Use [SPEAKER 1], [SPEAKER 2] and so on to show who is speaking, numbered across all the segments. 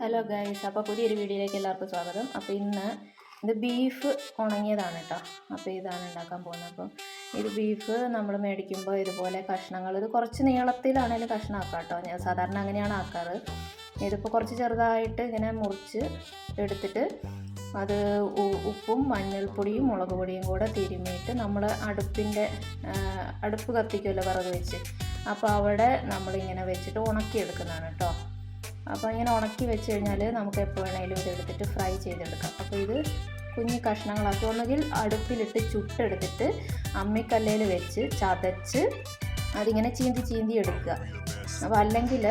[SPEAKER 1] Hello guys അപ്പോൾ പുതിയൊരു വീഡിയോയിലേക്ക് എല്ലാവർക്കും സ്വാഗതം. അപ്പോൾ ഇന്ന് ഇത് ബീഫ് ഉണങ്ങിയതാണ് കേട്ടോ അപ്പോൾ ഇതാണ് ഉണ്ടാക്കാൻ പോകുന്നത്. അപ്പോൾ ഇത് ബീഫ് നമ്മൾ മേടിക്കുമ്പോൾ ഇതുപോലെ കഷ്ണങ്ങൾ ഇത് കുറച്ച് നീളത്തിലാണെങ്കിലും കഷ്ണം ആക്കാം കേട്ടോ ഞാൻ സാധാരണ അങ്ങനെയാണ് ആക്കാറ്. ഇതിപ്പോൾ കുറച്ച് ചെറുതായിട്ട് ഇങ്ങനെ മുറിച്ച് എടുത്തിട്ട് അത് ഉപ്പും മഞ്ഞൾപ്പൊടിയും മുളക് പൊടിയും കൂടെ തിരുമ്മിയിട്ട് നമ്മൾ അടുപ്പിന്റെ അടുപ്പ് കത്തിക്കുമല്ലോ വിറക് വെച്ച്. അപ്പോൾ അവിടെ നമ്മളിങ്ങനെ വെച്ചിട്ട് ഉണക്കിയെടുക്കുന്നതാണ് കേട്ടോ അപ്പോൾ ഇങ്ങനെ ഉണക്കി വെച്ച് കഴിഞ്ഞാൽ നമുക്ക് എപ്പോൾ വേണമെങ്കിലും ഇതെടുത്തിട്ട് ഫ്രൈ ചെയ്തെടുക്കാം. അപ്പോൾ ഇത് കുഞ്ഞു കഷ്ണങ്ങളാക്കി. ഒന്നുകിൽ അടുപ്പിലിട്ട് ചുട്ടെടുത്തിട്ട് അമ്മിക്കല്ലയിൽ വെച്ച് ചതച്ച് അതിങ്ങനെ ചീന്തി ചീന്തി എടുക്കുക. അപ്പോൾ അല്ലെങ്കിൽ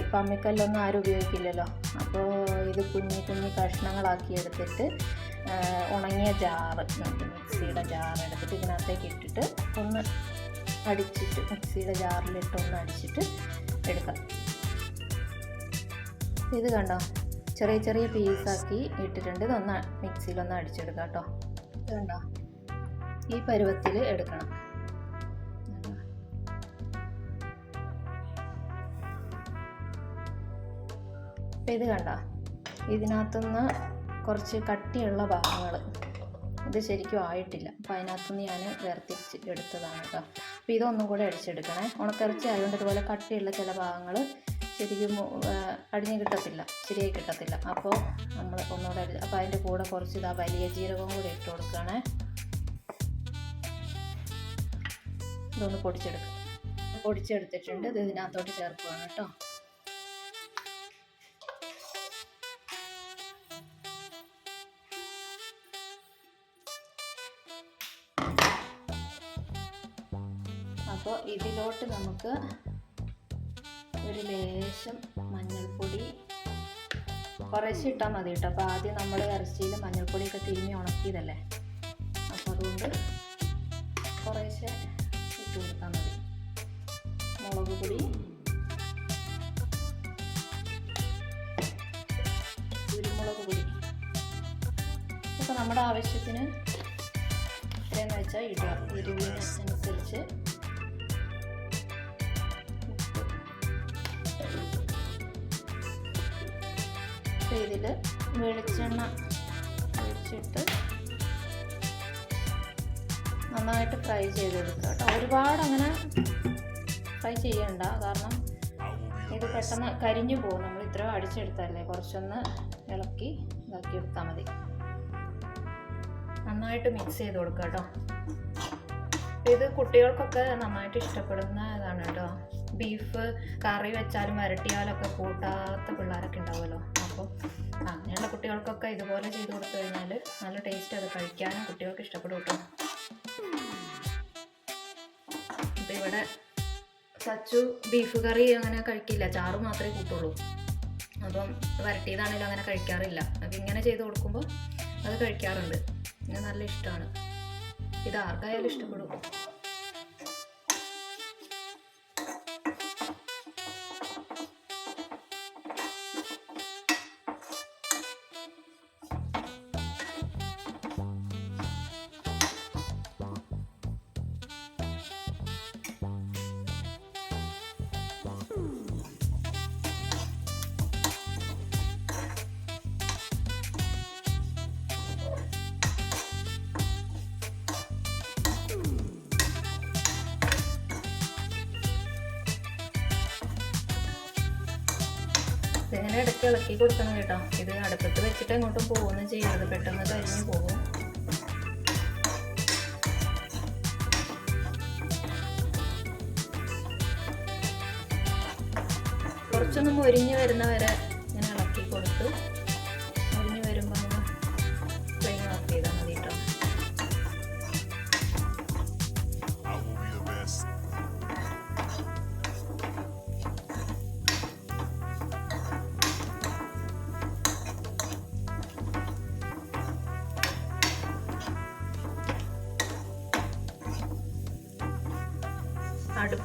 [SPEAKER 1] ഇപ്പം അമ്മിക്കല്ലൊന്നും ആരും ഉപയോഗിക്കില്ലല്ലോ. അപ്പോൾ ഇത് കുഞ്ഞു കുഞ്ഞു കഷ്ണങ്ങളാക്കി എടുത്തിട്ട് ഉണങ്ങിയ ജാറ് മിക്സിയുടെ ജാറ് എടുത്തിട്ട് ഇതിനകത്തേക്ക് ഇട്ടിട്ട് ഒന്ന് അടിച്ചിട്ട് മിക്സിയുടെ ജാറിലിട്ട് ഒന്ന് അടിച്ചിട്ട് എടുക്കാം. ഇത് കണ്ടോ? ചെറിയ ചെറിയ പീസാക്കി ഇട്ടിട്ടുണ്ട്. ഇതൊന്ന് മിക്സിയിലൊന്ന് അടിച്ചെടുക്കാം കേട്ടോ. ഇത് കണ്ടോ? ഈ പരുവത്തിൽ എടുക്കണം. അപ്പം ഇത് കണ്ട? ഇതിനകത്തുനിന്ന് കുറച്ച് കട്ടിയുള്ള ഭാഗങ്ങൾ ഇത് ശരിക്കും ആയിട്ടില്ല. അപ്പോൾ അതിനകത്തുനിന്ന് ഞാൻ വേർതിരിച്ച് എടുത്തതാണ് കേട്ടോ. അപ്പോൾ ഇതൊന്നും കൂടെ അടിച്ചെടുക്കണേ. ഉണക്കിറച്ചി ആയതുകൊണ്ട് ഇതുപോലെ കട്ടിയുള്ള ചില ഭാഗങ്ങൾ ശരിക്കും അടിഞ്ഞ് കിട്ടത്തില്ല ശരിയായി കിട്ടത്തില്ല. അപ്പോൾ നമ്മൾ ഒന്നുകൂടെ അപ്പോൾ അതിന്റെ കൂടെ കുറച്ച് ഇതാ വലിയ ജീരകവും കൂടി ഇട്ട് കൊടുക്കുകയാണേ. ഇതൊന്ന് പൊടിച്ചെടുക്കുക പൊടിച്ചെടുത്തിട്ടുണ്ട്. ഇത് ഇതിനകത്തോട്ട് ചേർക്കുകയാണ് കേട്ടോ. അപ്പോൾ ഇതിലോട്ട് നമുക്ക് ഒരു ലേശം മഞ്ഞൾപ്പൊടി കുറേശ്ശെ ഇട്ടാൽ മതി കേട്ടോ. അപ്പോൾ ആദ്യം നമ്മൾ ഇറച്ചിയിൽ മഞ്ഞൾപ്പൊടിയൊക്കെ തിരിഞ്ഞ് ഉണക്കിയതല്ലേ? അപ്പോൾ അതുകൊണ്ട് കുറേശ്ശെ ഇട്ട് കൊടുത്താൽ മതി. മുളക് പൊടി. കുരുമുളക് പൊടി. അപ്പോൾ നമ്മുടെ ആവശ്യത്തിന് എത്രയെന്ന് വെച്ചാൽ ഇടുക. എരിവിനനുസരിച്ച് അപ്പോൾ ഇതിൽ വെളിച്ചെണ്ണ ഒഴിച്ചിട്ട് നന്നായിട്ട് ഫ്രൈ ചെയ്തെടുക്കുക കേട്ടോ. ഒരുപാട് അങ്ങനെ ഫ്രൈ ചെയ്യണ്ട. കാരണം ഇത് പെട്ടെന്ന് കരിഞ്ഞു പോകും. നമ്മൾ ഇത്ര അടിച്ചെടുത്തല്ലേ? കുറച്ചൊന്ന് ഇളക്കി ഇതാക്കി എടുത്താൽ മതി. നന്നായിട്ട് മിക്സ് ചെയ്ത് കൊടുക്കുക കേട്ടോ. ഇത് കുട്ടികൾക്കൊക്കെ നന്നായിട്ട് ഇഷ്ടപ്പെടുന്ന ഇതാണ് കേട്ടോ. ബീഫ് കറി വെച്ചാലും വരട്ടിയാലൊക്കെ കൂട്ടാത്ത പിള്ളേരൊക്കെ ഉണ്ടാവുമല്ലോ. അപ്പോൾ അങ്ങനെയുള്ള കുട്ടികൾക്കൊക്കെ ഇതുപോലെ ചെയ്ത് കൊടുത്തു കഴിഞ്ഞാൽ നല്ല ടേസ്റ്റ് അത് കഴിക്കാനും കുട്ടികൾക്ക് ഇഷ്ടപ്പെടും കേട്ടോ. അപ്പോൾ ഇവിടെ ചച്ചു ബീഫ് കറി അങ്ങനെ കഴിക്കില്ല. ചാറ് മാത്രമേ കൂട്ടുള്ളൂ. അപ്പം വരട്ടിയതാണെങ്കിലും അങ്ങനെ കഴിക്കാറില്ല. അപ്പം ഇങ്ങനെ ചെയ്ത് കൊടുക്കുമ്പോൾ അത് കഴിക്കാറുണ്ട്. നല്ല ഇഷ്ടമാണ് ഇത് ആർക്കായാലും ഇഷ്ടപ്പെടും. ഇതിങ്ങനെ ഇടയ്ക്ക് ഇളക്കി കൊടുക്കണം കേട്ടോ. ഇത് അടുപ്പത്ത് വെച്ചിട്ട് എങ്ങോട്ടും പോകുന്നു ചെയ്യരുത് പെട്ടെന്ന് കരിഞ്ഞു പോകും. കുറച്ചൊന്നും ഒരിഞ്ഞു വരുന്ന വരെ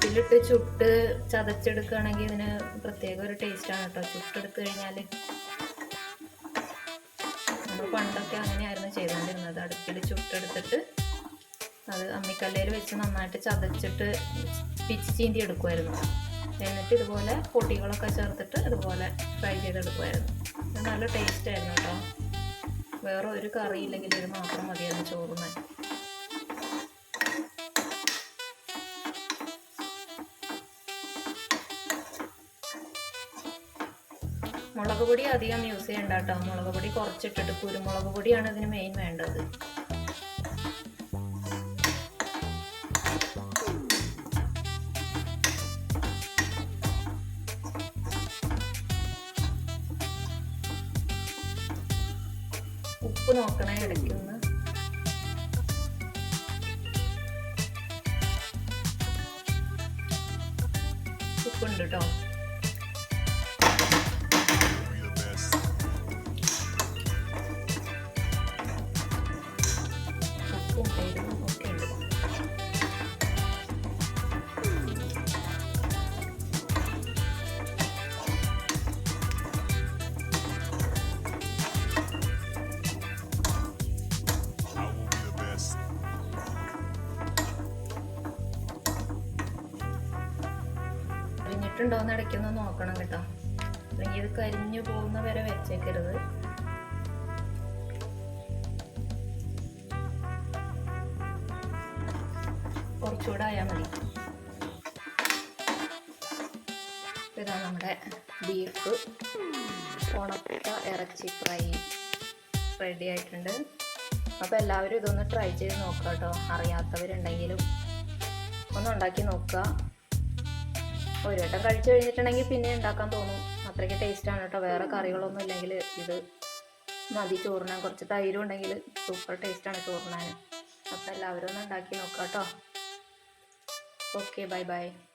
[SPEAKER 1] അടുപ്പിലിട്ട് ചുട്ട് ചതച്ചെടുക്കുകയാണെങ്കിൽ ഇതിന് പ്രത്യേക ഒരു ടേസ്റ്റാണ് കേട്ടോ ചുട്ടെടുത്ത് കഴിഞ്ഞാൽ പണ്ടൊക്കെ അങ്ങനെയായിരുന്നു ചെയ്തുകൊണ്ടിരുന്നത് അടുപ്പിൽ ചുട്ടെടുത്തിട്ട് അത് അമ്മിക്കല്ലയിൽ വെച്ച് നന്നായിട്ട് ചതച്ചിട്ട് പിച്ച് ചീന്തി എടുക്കുമായിരുന്നു എന്നിട്ട് ഇതുപോലെ പൊടികളൊക്കെ ചേർത്തിട്ട് ഇതുപോലെ ഫ്രൈ ചെയ്തെടുക്കുമായിരുന്നു നല്ല ടേസ്റ്റ് ആയിരുന്നു കേട്ടോ വേറെ ഒരു കറി ഇല്ലെങ്കിൽ ഇത് മാത്രം മതിയായിരുന്നു ചോറുണ്ണാൻ. മുളക് പൊടി അധികം യൂസ് ചെയ്യണ്ട കേട്ടോ മുളക് പൊടി കുറച്ചിട്ടിട്ട് കുരുമുളക് പൊടിയാണ് ഇതിന് മെയിൻ വേണ്ടത്. ഉപ്പ് നോക്കണേ ഇടയ്ക്കൊന്ന് ഉപ്പുണ്ട് കേട്ടോ
[SPEAKER 2] the best.
[SPEAKER 1] കരിഞ്ഞിട്ടുണ്ടോയെന്ന് ഇടയ്ക്കൊന്ന് നോക്കണം കേട്ടോ അല്ലെങ്കിൽ ഇത് കരിഞ്ഞു പോകുന്ന വരെ വെച്ചേക്കരുത് ആയാൽ മതി. ഇതാണ് ഇതാ നമ്മുടെ ബീഫ് ഉണക്ക ഇറച്ചി ഫ്രൈ റെഡി ആയിട്ടുണ്ട്. അപ്പോൾ എല്ലാവരും ഇതൊന്ന് ട്രൈ ചെയ്ത് നോക്കുക കേട്ടോ. അറിയാത്തവരുണ്ടെങ്കിലും ഒന്ന് ഉണ്ടാക്കി നോക്കുക. ഒരു വട്ടം കഴിച്ചു കഴിഞ്ഞിട്ടുണ്ടെങ്കിൽ പിന്നെ ഉണ്ടാക്കാൻ തോന്നും. അത്രയ്ക്ക് ടേസ്റ്റാണ് കേട്ടോ. വേറെ കറികളൊന്നും ഇല്ലെങ്കിൽ ഇത് മതി ചോറിനാൻ. കുറച്ച് തൈരും ഉണ്ടെങ്കിൽ സൂപ്പർ ടേസ്റ്റാണ് ചോറിനാൻ. അപ്പോൾ എല്ലാവരും ഒന്ന് ഉണ്ടാക്കി നോക്കാം കേട്ടോ. okay bye bye